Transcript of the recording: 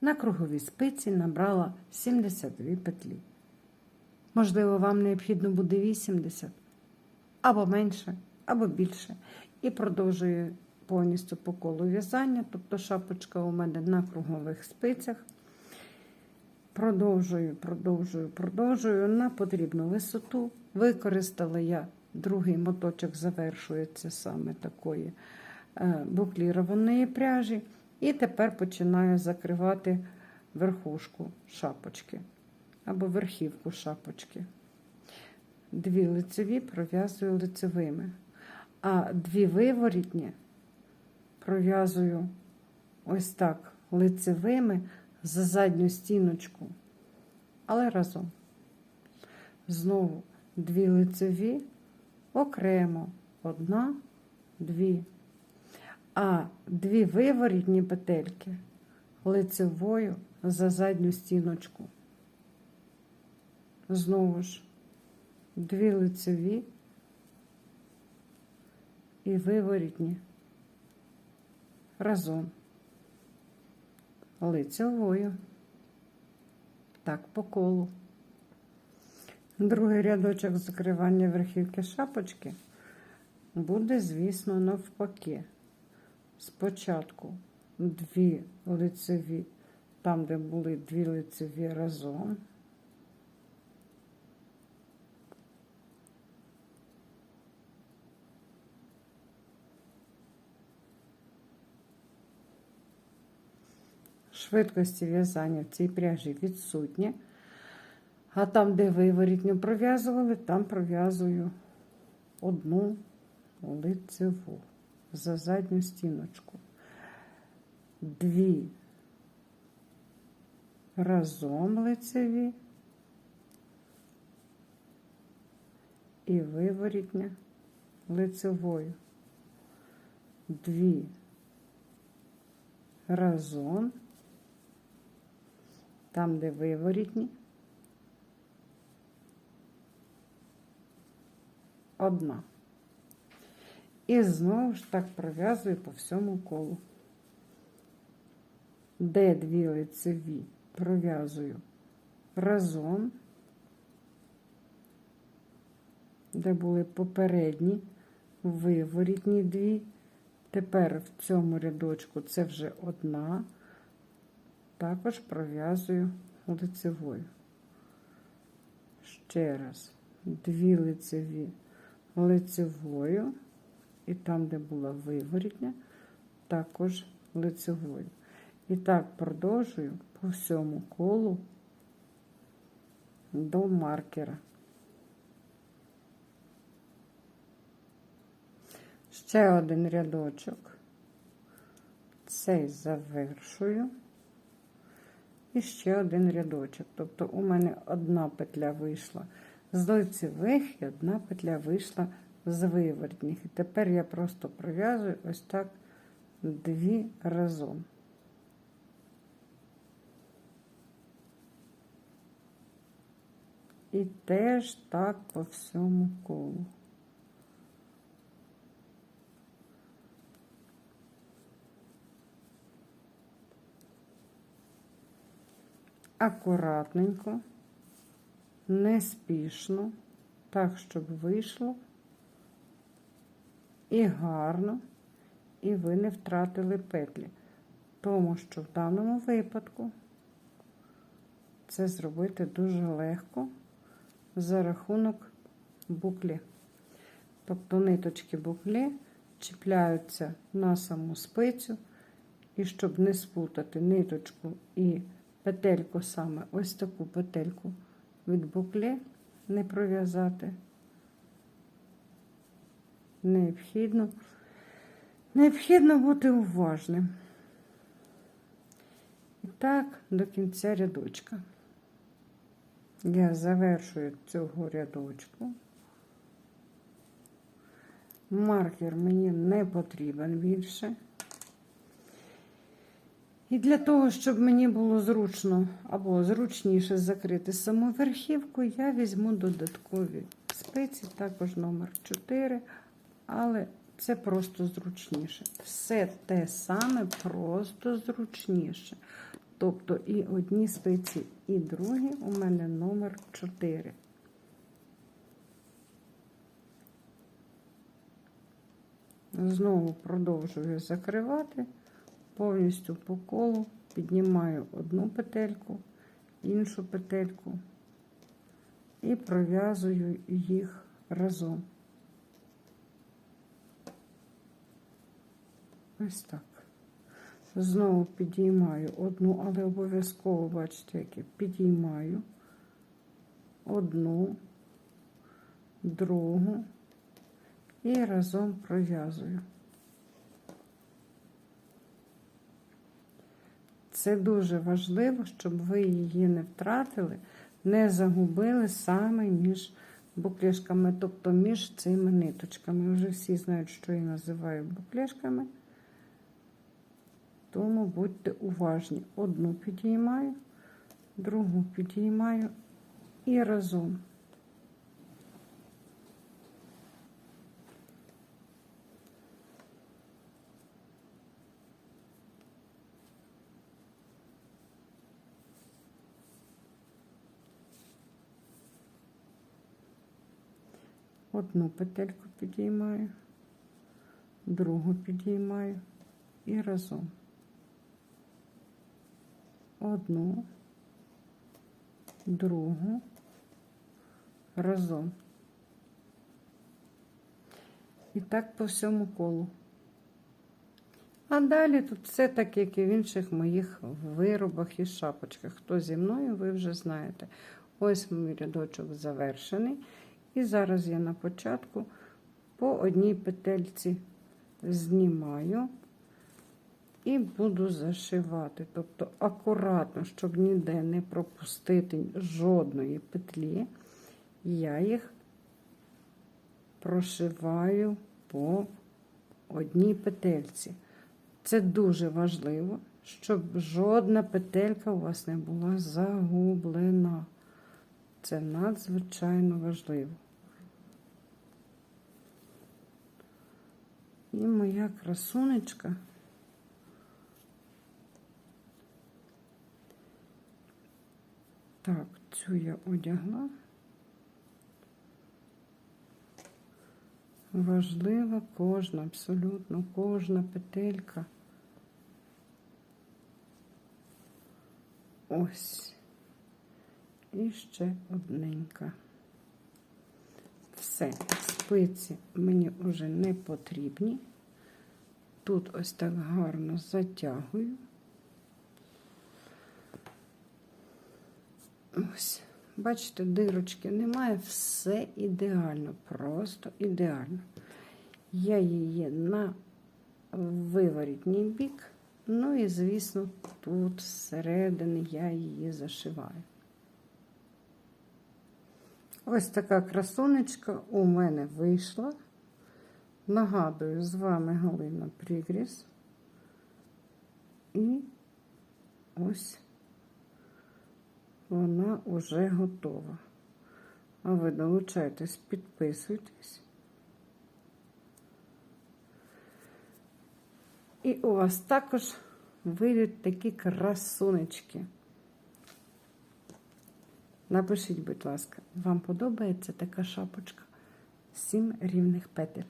На круговій спиці набрала 72 петлі. Можливо, вам необхідно буде 80, або менше, або більше. І продовжую повністю по колу в'язання, тобто шапочка у мене на кругових спицях. Продовжую, продовжую, продовжую на потрібну висоту. Використала я другий моточок, завершується саме такої е, буклірованої пряжі. І тепер починаю закривати верхушку шапочки або верхівку шапочки. Дві лицеві пров'язую лицевими, а дві виворітні пров'язую ось так лицевими за задню стіночку, але разом. Знову дві лицеві, окремо одна, дві. А дві виворітні петельки лицевою за задню стіночку. Знову ж дві лицеві і виворітні разом лицевою. Так, по колу. Другий рядочок закривання верхівки шапочки буде, звісно, навпаки. Спочатку дві лицеві, там, де були дві лицеві разом. Швидкості в'язання в цій пряжі відсутні. А там, де виворітню пров'язували, там пров'язую одну лицеву за задню стіночку. Дві разом лицеві і виворітня лицевою. Дві разом, там, де виворітні, одна. І знову ж так пров'язую по всьому колу. Де дві лицеві пров'язую разом, де були попередні, виворітні дві. Тепер в цьому рядочку це вже одна, також пров'язую лицевою. Ще раз, дві лицеві лицевою. І там, де була виворітня, також лицевою. І так продовжую по всьому колу до маркера. Ще один рядочок. Цей завершую. І ще один рядочок. Тобто у мене одна петля вийшла з лицевих і одна петля вийшла з виворотних. І тепер я просто пров'язую ось так дві разом. І теж так по всьому колу. Акуратненько, неспішно, так, щоб вийшло і гарно, і ви не втратили петлі. Тому що в даному випадку це зробити дуже легко за рахунок буклі. Тобто ниточки буклі чіпляються на саму спицю, і щоб не спутати ниточку і петельку саме, ось таку петельку від буклі не пров'язати необхідно, необхідно бути уважним. І так, до кінця рядочка. Я завершую цього рядочку. Маркер мені не потрібен більше. І для того, щоб мені було зручно або зручніше закрити саму верхівку, я візьму додаткові спиці, також номер 4 але це просто зручніше. Все те саме, просто зручніше. Тобто і одні спиці, і другі у мене номер 4. Знову продовжую закривати повністю по колу, піднімаю одну петельку, іншу петельку і пров'язую їх разом. Ось так. Знову підіймаю одну, але обов'язково, бачите, як я підіймаю одну, другу і разом пров'язую. Це дуже важливо, щоб ви її не втратили, не загубили саме між буклішками, тобто між цими ниточками. Вже всі знають, що я називаю буклішками. Тому будьте уважні. Одну підіймаю, другу підіймаю і разом. Одну петельку підіймаю, другу підіймаю і разом. Одну, другу, разом. І так по всьому колу. А далі тут все так, як і в інших моїх виробах і шапочках. Хто зі мною, ви вже знаєте. Ось мій рядочок завершений. І зараз я на початку по одній петельці знімаю і буду зашивати. Тобто акуратно, щоб ніде не пропустити жодної петлі, я їх прошиваю по одній петельці. Це дуже важливо, щоб жодна петелька у вас не була загублена. Це надзвичайно важливо. І моя красунечка. Так, цю я одягла. Важлива кожна, абсолютно кожна петелька. Ось. І ще одненька. Все, спиці мені вже не потрібні. Тут ось так гарно затягую. Ось, бачите, дирочки немає, все ідеально, просто ідеально. Я її на виворітній бік, ну і, звісно, тут зсередини я її зашиваю. Ось така красунечка у мене вийшла. Нагадую, з вами Галина Прігріс. І ось вона вже готова. А ви долучайтесь, підписуйтесь. І у вас також вийдуть такі красунечки. Напишіть, будь ласка, вам подобається така шапочка? Сім рівних петель.